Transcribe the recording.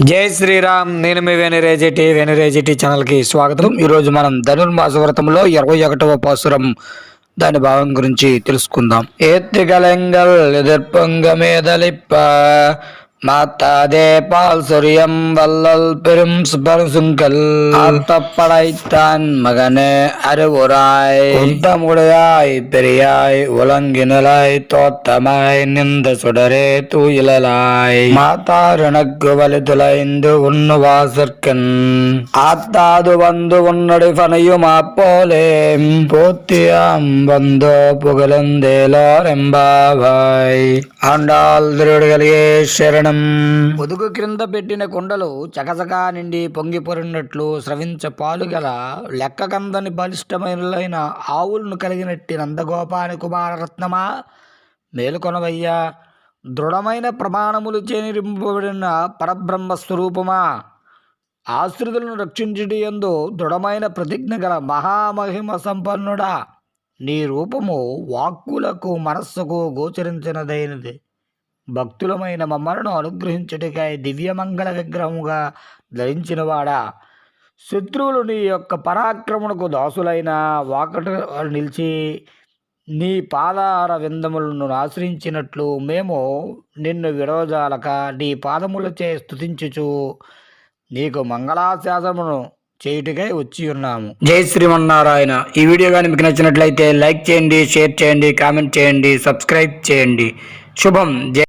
జై శ్రీరామ్ నేను మీ వెనురేజిటి వెనురేజిటి ఛానల్కి స్వాగతం. ఈరోజు మనం ధనుర్మాస వ్రతంలో ఇరవై ఒకటవ పాసురం దాని భావం గురించి తెలుసుకుందాం. ఏత్తికలెంగల్ ఎదిర్పొంగమేదలిప్ప மாத்தாதே பால் சொரியம் வல்லல் பெரும் சுபருசுங்கல் ஆத்தப்படைத்தான் மகனே அருவுராய் உத்தமுடையாய் பெரியாய் உலங்கினலாய் தோத்தமாய் நின்ற சுடரே தூயிலாய் மாத்தாருனக்கு வலுதுலைந்து உண்ணு வாசற்கண். ஆத்தாது வந்து உன்னடி பனையுமா போலே போத்தியாம் வந்தோ புகழந்தேலோர் எம்பாவாய் ஆண்டாள் திருடுகளையே சரண చేయడం పొదుగు క్రింద పెట్టిన కుండలు చకచకా నిండి పొంగిపొరినట్లు స్రవించ పాలు గల లెక్కకందని బలిష్టమైన ఆవులను కలిగినట్టి నందగోపాని కుమారరత్నమా? మేలుకొనవయ్యా దృఢమైన ప్రమాణములు చేనిరింపబడిన పరబ్రహ్మ స్వరూపమా ఆశ్రితులను రక్షించుటి ఎందు దృఢమైన ప్రతిజ్ఞ గల మహామహిమ సంపన్నుడా. నీ రూపము వాక్కులకు మనస్సుకు గోచరించినదైనది. భక్తులమైన మమ్మలను అనుగ్రహించుటకై దివ్యమంగళ విగ్రహముగా ధరించినవాడా. శత్రువులు నీ యొక్క పరాక్రమునకు దాసులైన వాకట నిలిచి నీ పాదార విందములను ఆశ్రయించినట్లు మేము నిన్ను విడవజాలక నీ పాదములచే స్తుతించుచు నీకు మంగళాశాసమును చేయుటకై వచ్చి ఉన్నాము. జై శ్రీమన్నారాయణ. ఈ వీడియో కానీ మీకు నచ్చినట్లయితే లైక్ చేయండి షేర్ చేయండి కామెంట్ చేయండి సబ్స్క్రైబ్ చేయండి. శుభం. జై